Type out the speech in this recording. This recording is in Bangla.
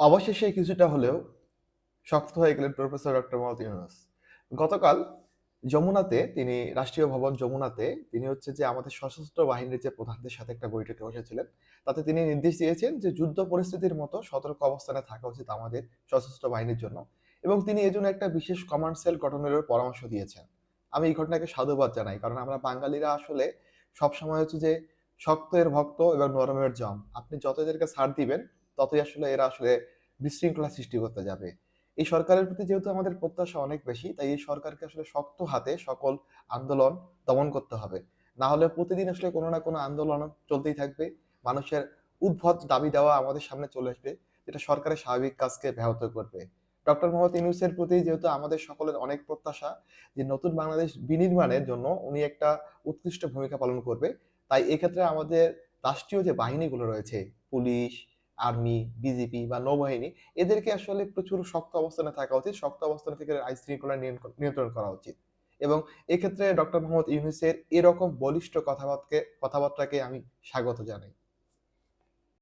অবশেষে কিছুটা হলেও শক্ত হয়ে গেলেন প্রফেসর ডক্টর মোহাম্মদ ইউনুস। গতকাল যমুনাতে তিনি, রাষ্ট্রীয় ভবন যমুনাতে তিনি হচ্ছে যে আমাদের সশস্ত্র বাহিনীর যে প্রধানদের সাথে একটা বৈঠকে বসেছিলেন, তাতে তিনি নির্দেশ দিয়েছেন যে যুদ্ধ পরিস্থিতির মতো সতর্ক অবস্থানে থাকা উচিত আমাদের সশস্ত্র বাহিনীর জন্য এবং তিনি এজন্য একটা বিশেষ কমান্ড সেল গঠনেরও পরামর্শ দিয়েছেন। আমি এই ঘটনাকে সাধুবাদ জানাই, কারণ আমরা বাঙালিরা আসলে সবসময় হচ্ছে যে শক্তের ভক্ত এবং নরমের জম। আপনি যত এদেরকে ছাড় দিবেন ততই আসলে এরা আসলে বিশৃঙ্খলা সৃষ্টি করতে যাবে। এই সরকারের প্রতি যেহেতু আমাদের প্রত্যাশা অনেক বেশি, তাই এই সরকারকে আসলে শক্ত হাতে সকল আন্দোলন দমন করতে হবে। না হলে প্রতিদিন আসলে কোনো না কোনো আন্দোলন চলতেই থাকবে। মানুষের উদ্ভট দাবি দেওয়া আমাদের সামনে চলে আসবে, যেটা সরকারের স্বাভাবিক কাজকে ব্যাহত করবে। ডক্টর মোহাম্মদ ইউনুসের প্রতি যেহেতু আমাদের সকলের অনেক প্রত্যাশা, যে নতুন বাংলাদেশ বিনির্মাণের জন্য উনি একটা উৎকৃষ্ট ভূমিকা পালন করবে, তাই এক্ষেত্রে আমাদের রাষ্ট্রীয় যে বাহিনীগুলো রয়েছে, পুলিশ আর্মি, বিজেপি বা নৌবাহিনী, এদেরকে আসলে প্রচুর শক্ত অবস্থানে থাকা উচিত। শক্ত অবস্থানে থেকে আইন শৃঙ্খলা নিয়ন্ত্রণ করা উচিত। এবং এক্ষেত্রে ডক্টর মোহাম্মদ ইউনুসের এরকম বলিষ্ঠ কথাবার্তাকে কথাবার্তাকে আমি স্বাগত জানাই।